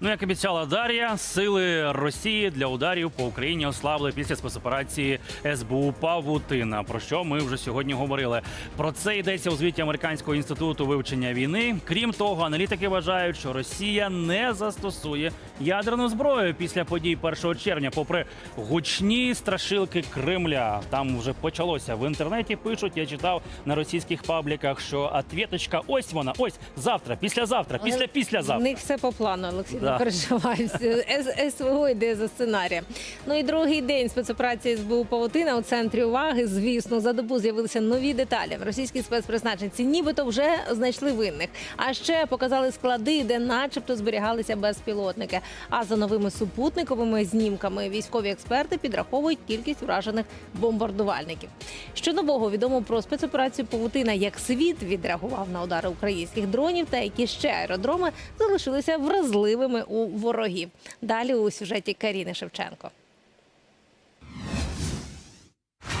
Ну, як обіцяла Дар'я, сили Росії для ударів по Україні ослабли після спецоперації СБУ Павутина. Про що ми вже сьогодні говорили? Про це йдеться у звіті Американського інституту вивчення війни. Крім того, аналітики вважають, що Росія не застосує ядерну зброю після подій 1 червня, попри гучні страшилки Кремля. Там вже почалося в інтернеті. Пишуть, я читав на російських пабліках, що ответочка ось вона, ось завтра, післязавтра, після У післязавтра. них все по плану, Олексій. Не переживай. С- СВО йде за сценарієм. Ну і другий день спецоперації СБУ Павутина у центрі уваги. Звісно, за добу з'явилися нові деталі. Російські спецпризначенці нібито вже знайшли винних. А ще показали склади, де, начебто, зберігалися безпілотники. А за новими супутниковими знімками військові експерти підраховують кількість вражених бомбардувальників. Що нового відомо про спецоперацію Павутина, як світ відреагував на удари українських дронів, та які ще аеродроми залишилися вразливими у ворогів. Далі у сюжеті Каріни Шевченко.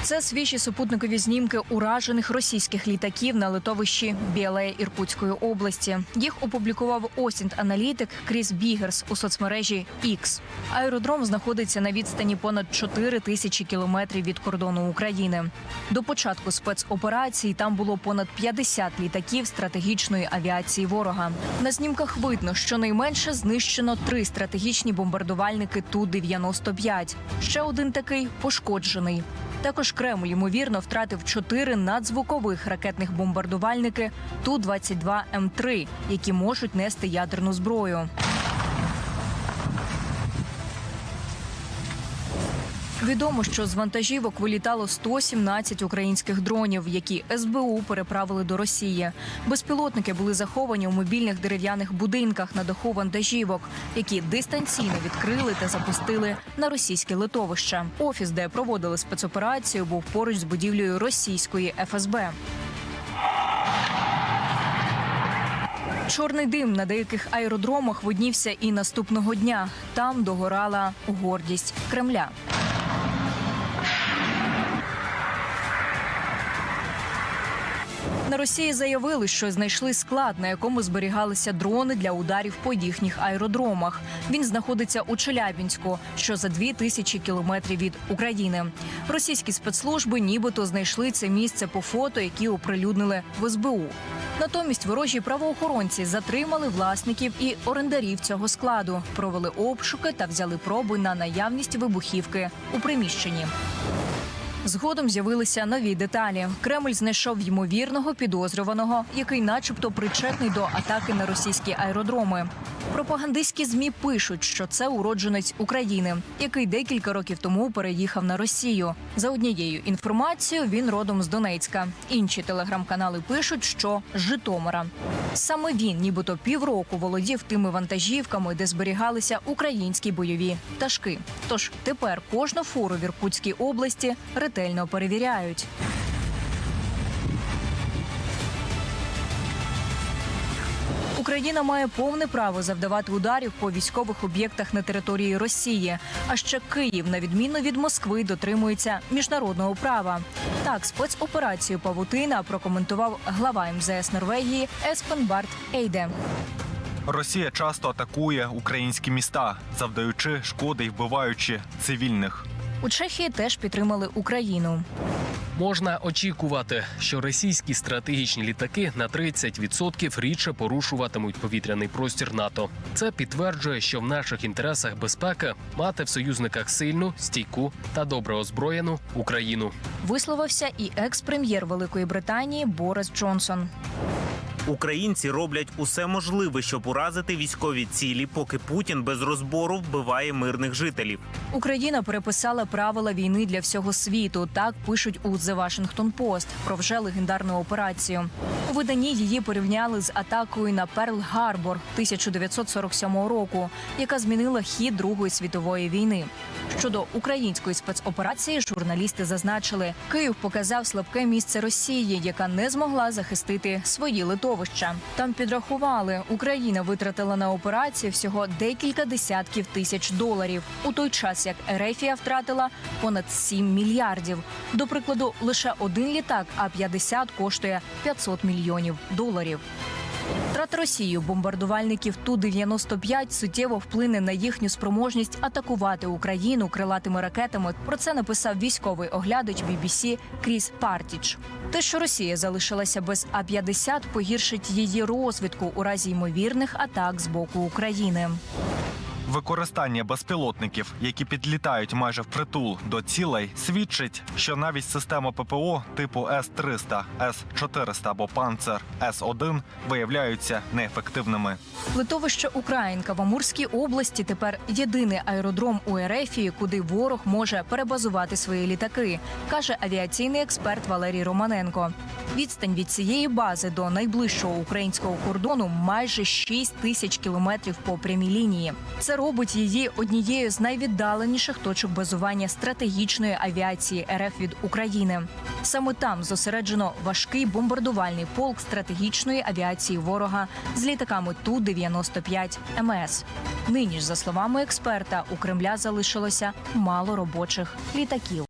Це свіжі супутникові знімки уражених російських літаків на литовищі Білея Іркутської області. Їх опублікував Осінт аналітик Кріс Бігерс у соцмережі X. Аеродром знаходиться на відстані понад 4 тисячі кілометрів від кордону України. До початку спецоперації там було понад 50 літаків стратегічної авіації ворога. На знімках видно, що найменше знищено три стратегічні бомбардувальники Ту-95. Ще один такий пошкоджений. Також Кремль ймовірно втратив чотири надзвукових ракетних бомбардувальники Ту-22 М3, які можуть нести ядерну зброю. Відомо, що з вантажівок вилітало 117 українських дронів, які СБУ переправили до Росії. Безпілотники були заховані у мобільних дерев'яних будинках на даху вантажівок, які дистанційно відкрили та запустили на російське литовище. Офіс, де проводили спецоперацію, був поруч з будівлею російської ФСБ. Чорний дим на деяких аеродромах виднівся і наступного дня. Там догорала гордість Кремля. На Росії заявили, що знайшли склад, на якому зберігалися дрони для ударів по їхніх аеродромах. Він знаходиться у Челябінську, що за дві тисячі кілометрів від України. Російські спецслужби нібито знайшли це місце по фото, які оприлюднили в СБУ. Натомість ворожі правоохоронці затримали власників і орендарів цього складу, провели обшуки та взяли проби на наявність вибухівки у приміщенні. Згодом з'явилися нові деталі. Кремль знайшов ймовірного підозрюваного, який, начебто, причетний до атаки на російські аеродроми. Пропагандистські змі пишуть, що це уродженець України, який декілька років тому переїхав на Росію. За однією інформацією, він родом з Донецька. Інші телеграм-канали пишуть, що з Житомира. Саме він, нібито півроку, володів тими вантажівками, де зберігалися українські бойові пташки. Тож тепер кожну фуру в Іркутській області ретельно перевіряють. Україна має повне право завдавати ударів по військових об'єктах на території Росії. А ще Київ, на відміну від Москви, дотримується міжнародного права. Так, спецоперацію Павутина прокоментував глава МЗС Норвегії Еспен Барт Ейде. Росія часто атакує українські міста, завдаючи шкоди і вбиваючи цивільних. У Чехії теж підтримали Україну. Можна очікувати, що російські стратегічні літаки на 30% рідше порушуватимуть повітряний простір НАТО. Це підтверджує, що в наших інтересах безпека мати в союзниках сильну, стійку та добре озброєну Україну. Висловився і екс-прем'єр Великої Британії Борис Джонсон. Українці роблять усе можливе, щоб уразити військові цілі, поки Путін без розбору вбиває мирних жителів. Україна переписала правила війни для всього світу. Так пишуть у The Washington Post про вже легендарну операцію. У виданні її порівняли з атакою на Перл Гарбор 1947 року, яка змінила хід Другої світової війни. Щодо української спецоперації, журналісти зазначили, Київ показав слабке місце Росії, яка не змогла захистити свої литовища. Там підрахували, Україна витратила на операцію всього декілька десятків тисяч доларів, у той час як Ерефія втратила понад 7 мільярдів. До прикладу, лише один літак А-50 коштує 500 мільйонів доларів. Втрата Росією бомбардувальників Ту-95 суттєво вплине на їхню спроможність атакувати Україну крилатими ракетами. Про це написав військовий оглядач BBC Кріс Партіч. Те, що Росія залишилася без А-50, погіршить її розвитку у разі ймовірних атак з боку України. Використання безпілотників, які підлітають майже впритул до цілей, свідчить, що навіть система ППО типу С-300, С-400 або Панцер С-1 виявляються неефективними. Литовище Українка в Амурській області тепер єдиний аеродром у Ерефії, куди ворог може перебазувати свої літаки, каже авіаційний експерт Валерій Романенко. Відстань від цієї бази до найближчого українського кордону майже 6 тисяч кілометрів по прямій лінії. Це робить її однією з найвіддаленіших точок базування стратегічної авіації РФ від України. Саме там зосереджено важкий бомбардувальний полк стратегічної авіації ворога з літаками Ту-95 МС. Нині ж, за словами експерта, у Кремля залишилося мало робочих літаків.